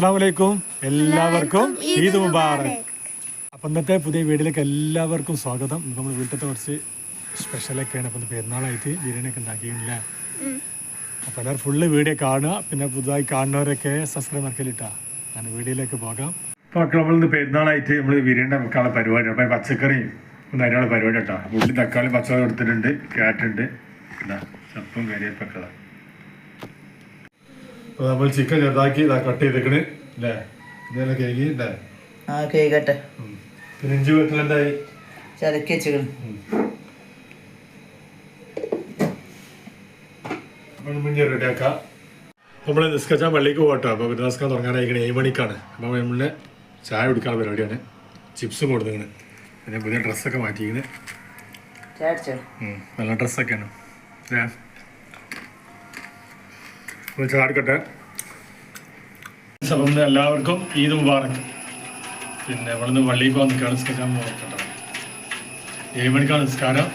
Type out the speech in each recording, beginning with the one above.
അസ്സാം വലൈക്കും എല്ലാവർക്കും ഈദ് മുബാറക്. അപ്പം ഇന്നത്തെ പുതിയ വീട്ടിലേക്ക് എല്ലാവർക്കും സ്വാഗതം. നമ്മൾ വീട്ടിലത്തെ കുറച്ച് സ്പെഷ്യലൊക്കെയാണ് അപ്പം പെരുന്നാളായിട്ട് ബിരിയാണിയൊക്കെ ഉണ്ടാക്കിയില്ല അപ്പം എല്ലാവരും ഫുള്ള് വീഡിയോ കാണുക. പിന്നെ പുതുതായി കാണുന്നവരൊക്കെ സബ്സ്ക്രൈബ് ആക്കലിട്ടാ ഞാൻ വീഡിയോയിലേക്ക് പോകാം. അപ്പോൾ നമ്മൾ ഇന്ന് പെരുന്നാളായിട്ട് നമ്മൾ ബിരിയാണി വെക്കാനുള്ള പരിപാടി. അപ്പം പച്ചക്കറിയും അതിനുള്ള പരിപാടി കേട്ടോ. ഉള്ളി തക്കാളി പച്ചക്കറി കൊടുത്തിട്ടുണ്ട് കാറ്റുണ്ട് എന്താ ചപ്പും കരിയപ്പൊക്കെ നമ്മൾ ചിക്കൻ ചെറുതാക്കി ഇതാ കട്ട് ചെയ്തേക്കണ്. അല്ലേ ഇതെല്ലാം കേക്ക് അല്ലേ ആ കേക്കട്ടെ ഉം. പിന്നെ ഇഞ്ചി വെക്കലുണ്ടായി ചതക്കി വെച്ചിക്കണം. അപ്പോൾ മുന്നേ റെഡിയാക്കാം നമ്മൾ നിസ്കരിച്ചാൽ പള്ളിക്ക് പോകട്ടോ അപ്പോൾ നിസ്കാരം തുടങ്ങാനായിരിക്കണേ ഏഴ് മണിക്കാണ്. അപ്പോൾ നമ്മൾ ചായ കുടിക്കാൻ പരിപാടിയാണ്. ചിപ്സ് കൊടുത്തേക്കണ്. പിന്നെ പുതിയ ഡ്രസ്സൊക്കെ മാറ്റിയിരിക്കുന്നത് നല്ല ഡ്രസ്സൊക്കെയാണ് അല്ലേ അപ്പോൾ ചായ എടുക്കട്ടെ എല്ലാവർക്കും ഈദ് മുബാറക്. പിന്നെ ഇവിടുന്ന് പള്ളിയിൽ പോകാൻ നിൽക്കുകയാണ് നിസ്കരിക്കാൻ ഏഴ് മണിക്കാണ് നിസ്കാരം.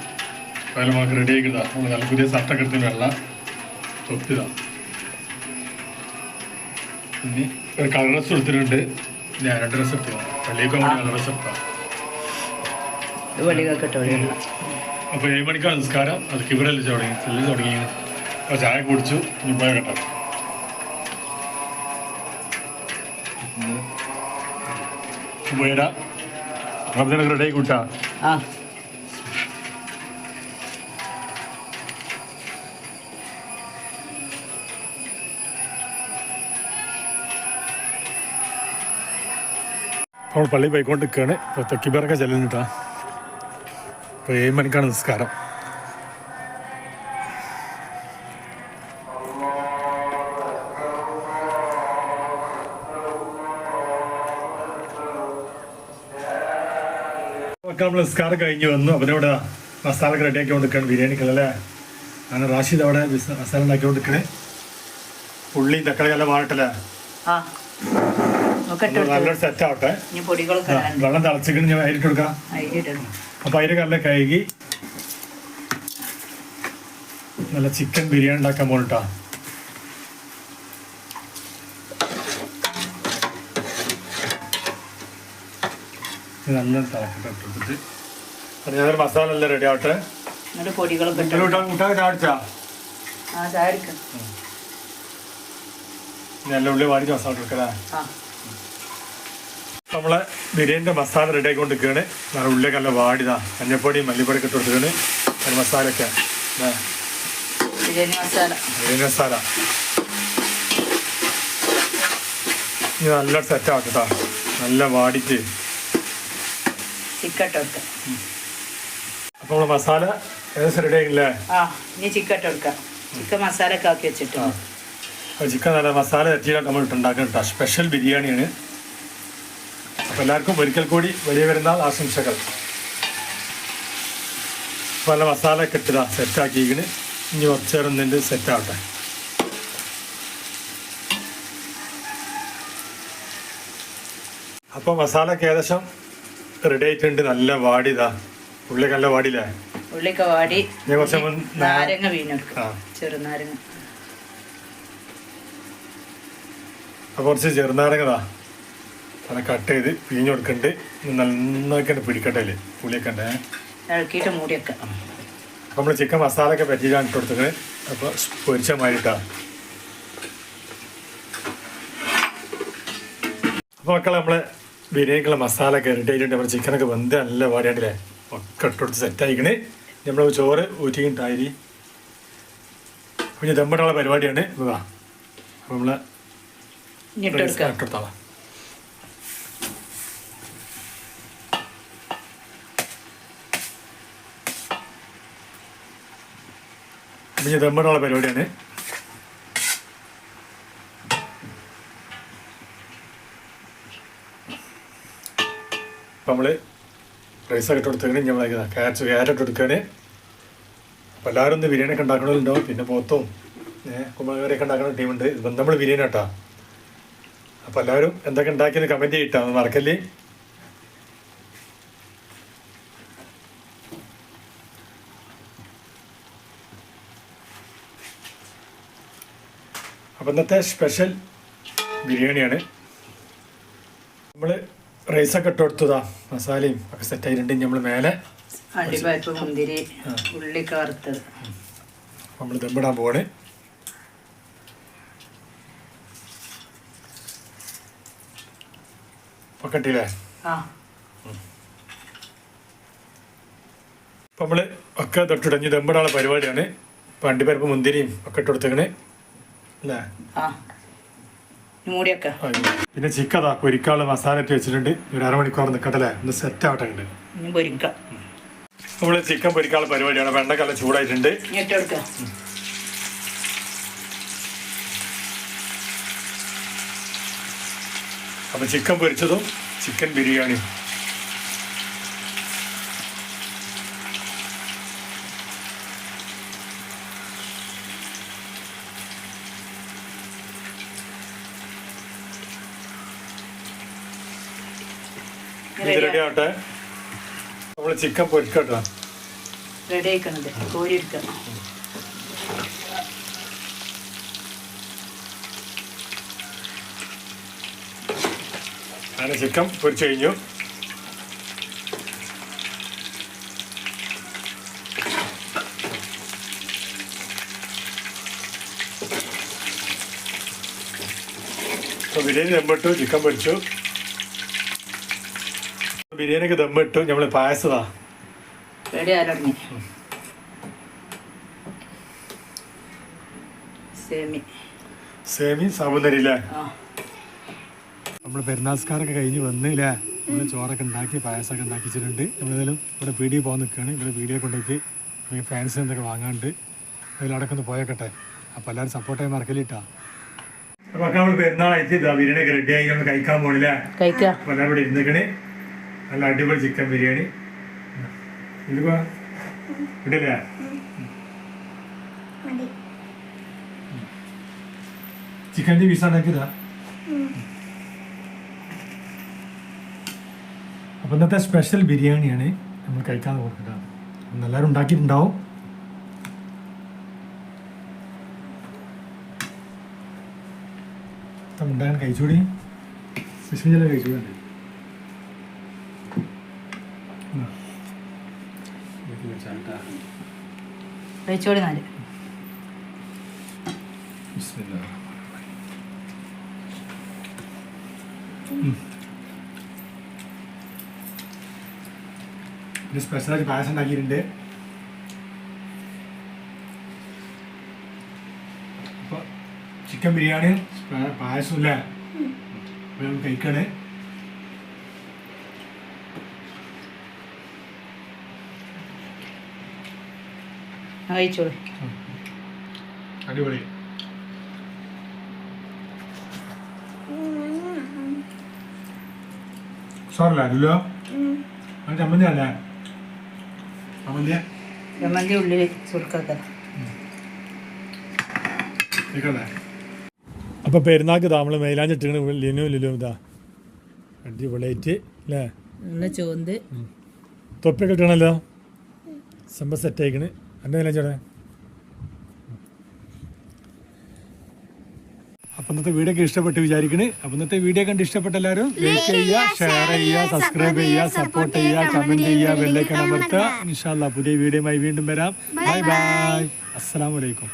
അപ്പോൾ നമുക്ക് റെഡി ആക്കിയതാണ് നമ്മൾ നല്ല പുതിയ ഷർട്ടൊക്കെ എടുത്ത് വെള്ള തൊപ്പിതാ പിന്നെ ഒരു കളർ ഡ്രസ്സ് എടുത്തിട്ടുണ്ട് ഞാൻ രണ്ട് ഡ്രസ്സ് എടുത്തു പള്ളിയിൽ പോകാൻ കളർ ഡ്രസ്സ് എടുത്താൽ അപ്പൊ അപ്പോൾ ഏഴ് മണിക്കാണ് നിസ്കാരം. അത് കിവിടെ തുടങ്ങി? തുടങ്ങി ചായ കുടിച്ചു. ഇനി പോയ കേട്ടോ പോയടാ കൂട്ടാ. നമ്മൾ പള്ളി പോയിക്കൊണ്ട് നിൽക്കുകയാണ് ഇപ്പോൾ തെക്കിബിറൊക്കെ ചെല്ലുന്നിട്ടാ ഇപ്പോൾ ഏഴ് മണിക്കാണ് നിസ്കാരം. ഒക്കെ നമ്മൾ നിസ്കാരം കഴിഞ്ഞ് വന്നു. അവരോട് ഇവിടെ മസാല ഒക്കെ റെഡിയാക്കി ബിരിയാണി ബിരിയാണിക്കല്ലേ അങ്ങനെ റാഷിദ് അവിടെ മസാല ഉണ്ടാക്കി കൊടുക്കണേ ഉള്ളി തക്കാളി എല്ലാം വാഴട്ടല്ലേ നല്ലൊരു സെറ്റ് ആവട്ടെ. വെള്ളം തിളച്ചിക്കണം ഞാൻ അതിലിട്ട് കൊടുക്കാം. അപ്പൊ അതിന്റെ കല്ല കഴുകി. നല്ല ചിക്കൻ ബിരിയാണി ഉണ്ടാക്കാൻ പോകണട്ടാ നല്ല തിളക്കട്ടെ ഇട്ടിട്ട് അപ്പോൾ ഞാനൊരു മസാല എല്ലാം റെഡി ആവട്ടെ. എന്നിട്ട് പൊടികളൊക്കെ ഇട്ട് മുട്ട മുട്ട ചാടിച്ചാ? ആ ചാടിക്കാം നല്ല ഉള്ളി വാടി മസാല എടുക്കലാ ആ. നമ്മളെ ബിരിയാണിന്റെ മസാല റെഡി ആയിക്കൊണ്ടിരിക്കുകയാണ്. നല്ല ഉള്ളിയൊക്കെ നല്ല വാടിതാ മഞ്ഞപ്പൊടി മല്ലിപ്പൊടി ഒക്കെ ഇട്ട് കൊടുത്തിട്ടുണ്ട്. അതിന് മസാലയൊക്കെ. ബിരിയാണി മസാല. ബിരിയാണി മസാല. ഇത് നല്ല സെറ്റ് ആക്കട്ടാ നല്ല വാടിച്ച് ചിക്കട്ട് എടുക്കാം അപ്പോൾ മസാല ഏകദേശം റെഡി ആയില്ലേ ആ ഇനി ചിക്കട്ട് എടുക്കാം ചിക്കൻ മസാല ഒക്കെ ആക്കി വെച്ചിട്ട് അപ്പോൾ ചിക്കൻ നല്ല മസാല തെറ്റിയിലാണ് നമ്മൾ ഉണ്ടാക്കുന്നുണ്ട് സ്പെഷ്യൽ ബിരിയാണിയാണ്. അപ്പോൾ എല്ലാവർക്കും ഒരിക്കൽ കൂടി വലിയ പെരുന്നാൾ ആശംസകൾ. പല നല്ല മസാല ഒക്കെ ഇട്ടതാ സെറ്റാക്കിയിരിക്കണ്. ഇനി കുറച്ച് നേരം നിന്റെ സെറ്റാവട്ടെ. അപ്പോൾ മസാല ഒക്കെ ഏകദേശം റെഡി ആയിട്ടുണ്ട്. നല്ല വാടിതാ ഉള്ളി നല്ല വാടിയില്ലേ? ഉള്ളിയൊക്കെ വാടി. ഞാൻ കുറച്ച് മുൻ- നാരങ്ങ വീണെടുക്കാം ആ. ചെറുനാരങ്ങ. അപ്പോൾ കുറച്ച് ചെറുനാരങ്ങതാ അത് കട്ട് ചെയ്ത് പിഴിഞ്ഞ് കൊടുക്കണ്ട്. നന്നായിട്ട് പിടിക്കട്ടെ അല്ലേ പുളിയൊക്കെ ഉണ്ട് ഇളക്കിയിട്ട് മൂടിയൊക്കെ. അപ്പോൾ നമ്മൾ ചിക്കൻ മസാല ഒക്കെ പറ്റിയിട്ടാണ് ഇട്ട് കൊടുത്തത് അപ്പോൾ പൊരിച്ച മാറിട്ടാ അപ്പോൾ മക്കളെ നമ്മൾ ബിരിയാണിക്കുള്ള മസാല ഒക്കെ റെഡി ആയിട്ടുണ്ട് നമ്മുടെ ചിക്കനൊക്കെ വെന്ത് നല്ല പാടിയാണ്ടില്ലേ ഒക്കെ ഇട്ട് സെറ്റായിക്കണേ നമ്മൾ ചോറ് ഊറ്റിക്കിട്ടായി പിന്നെ ദമ്മിട്ടുള്ള പരിപാടിയാണ്. വാ. അപ്പോൾ നമ്മൾ ഇട്ടെടുത്തോളാം പിന്നെ ദമ്മിടുള്ള പരിപാടിയാണ്. നമ്മൾ റൈസൊക്കെ ഇട്ട് കൊടുത്തേക്കണേ നമ്മൾ ക്യാരറ്റ് ക്യാരറ്റ് എടുക്കുകയാണ് അപ്പോൾ എല്ലാവരും ഒന്ന് ബിരിയാണി ഒക്കെ ഉണ്ടാക്കണമല്ലോ പിന്നെ പോത്തും കുമ്പളകറിയൊക്കെ ഉണ്ടാക്കുന്ന ടീമുണ്ട് ഇപ്പം നമ്മൾ ബിരിയാണി കേട്ടോ. അപ്പോൾ എല്ലാവരും എന്തൊക്കെ ഉണ്ടാക്കിയെന്ന് കമന്റ് ചെയ്തിട്ടാ മറക്കല്ലേ? അപ്പോൾ ഇന്നത്തെ സ്പെഷ്യൽ ബിരിയാണിയാണ്. റൈസൊക്കെ ഇട്ട് കൊടുത്തതാ. മസാലയും ഒക്കെ സെറ്റ് ആയിട്ടുണ്ട്. നമ്മൾ മേലെ അണ്ടിപ്പരിപ്പ് മുന്തിരി ഉള്ളി വറുത്തത് നമ്മൾ ദമ്പിടാൻ പോണേ ആ. അപ്പം നമ്മൾ ഒക്കെ തൊട്ടുടഞ്ഞ് ദമ്പിടാനുള്ള പരിപാടിയാണ്. ഇപ്പം അണ്ടിപ്പരിപ്പ് മുന്തിരിയും ഒക്കെ ഇട്ട് കൊടുത്തേക്കണേ. അല്ലേ? മൂടിയൊക്കെ. പിന്നെ ചിക്കതാ പൊരിക്കാനുള്ള മസാല ഇട്ട് വെച്ചിട്ടുണ്ട്. ഒരു അരമണിക്കൂർ നിൽക്കട്ടെ അല്ലേ? ഒന്ന് സെറ്റ് ആവട്ടെ ഉണ്ട് ഇനി നമ്മൾ ചിക്കൻ പൊരിക്കാനുള്ള പരിപാടിയാണ്. വെണ്ടക്കല്ല ചൂടായിട്ടുണ്ട്. അപ്പം ചിക്കൻ പൊരിച്ചതും ചിക്കൻ ബിരിയാണിയും. റെഡി ആവട്ടെ? നമ്മൾ ചിക്കൻ പൊരിക്കട്ടോ. റെഡി ആയിക്കണത്. കോരി എടുക്കാം അങ്ങനെ ചിക്കൻ പൊരിച്ചു കഴിഞ്ഞു. അപ്പോൾ ബിരിയാണി ചിക്കൻ പൊരിച്ചു. ബിരിയാണിക്ക് ദമ്മിട്ടു. നമ്മൾ പായസതാ സേമി. സേമി നമ്മൾ പെരുന്നാൾസ്കാരൊക്കെ കഴിഞ്ഞ് വന്നില്ലേ? നമ്മൾ ചോറൊക്കെ ഉണ്ടാക്കി പായസമൊക്കെ ഉണ്ടാക്കിച്ചിട്ടുണ്ട് നമ്മളേതായാലും ഇവിടെ പീടിയിൽ പോകാൻ നിൽക്കുകയാണ്. ഇവിടെ പീടിയെ കൊണ്ടുപോയി നമുക്ക് ഫാൻസിന് എന്തൊക്കെ വാങ്ങാണ്ട് അതിലവിടെയൊക്കെ ഒന്ന് പോയേക്കട്ടെ. അപ്പോൾ എല്ലാവരും സപ്പോർട്ട് ചെയ്യാൻ മറക്കലിട്ടാ അപ്പോൾ നമ്മൾ പെരുന്നാളായിട്ട് ഇതാ ബിരിയാണി റെഡി ആയി. നമ്മൾ കഴിക്കാൻ കഴിക്കാം. അപ്പോൾ എല്ലാവരും ഇവിടെ ഇരുന്നിക്കണേ നല്ല അടിപൊളി ചിക്കൻ ബിരിയാണി. ഇതിപ്പോ ഇടില്ല ചിക്കന്റെ പീസ് ഉണ്ടാക്കിയതാ അപ്പം ഇന്നത്തെ സ്പെഷ്യൽ ബിരിയാണിയാണ് നമ്മൾ കഴിക്കാൻ കൊടുക്കുന്നത് അപ്പം എല്ലാവരും ഉണ്ടാക്കിയിട്ടുണ്ടാവും. ഉണ്ടാകാൻ കഴിച്ചുകൂടി വിസ്മിജല കഴിച്ചുകൂടി കഴിച്ചോടി നാല്. ഇത് സ്പെഷ്യലായിട്ട് പായസം ഉണ്ടാക്കിയിട്ടുണ്ട്. ചിക്കൻ ബിരിയാണി പായസം ഇല്ല? കഴിക്കണേ. കഴിച്ചോളൂ. അടിപൊളി. സോറല്ല ചമ്മന്തി അല്ലേ? ചമ്മന്തി ചമ്മന്തി ഉള്ളിൽ സുർക്കൊക്കെ അപ്പോൾ പെരുന്നാൾക്ക് നമ്മൾ മൈലാഞ്ചിട്ടിങ്ങനെ ലിനു ലിനു ഇതാ. അടിപൊളിയായിട്ട് അല്ലേ? ചോന്ത് തൊപ്പിയൊക്കെ ഇട്ടണല്ലോ? സംഭവം സെറ്റ് എന്റെ മൈലാഞ്ചോടെ അപ്പം ഇന്നത്തെ വീഡിയോ ഒക്കെ ഇഷ്ടപ്പെട്ട് വിചാരിക്കണേ. അപ്പം ഇന്നത്തെ വീഡിയോ കണ്ട് ഇഷ്ടപ്പെട്ട എല്ലാവരും ലൈക്ക് ചെയ്യുക ഷെയർ ചെയ്യുക സബ്സ്ക്രൈബ് ചെയ്യുക സപ്പോർട്ട് ചെയ്യുക കമന്റ് ചെയ്യുക ബെല്ലൈക്കൺ അമർത്തുക. ഇൻഷാല്ല പുതിയ വീഡിയോയുമായി വീണ്ടും വരാം. ബൈ ബൈ അസ്സലാമലൈക്കും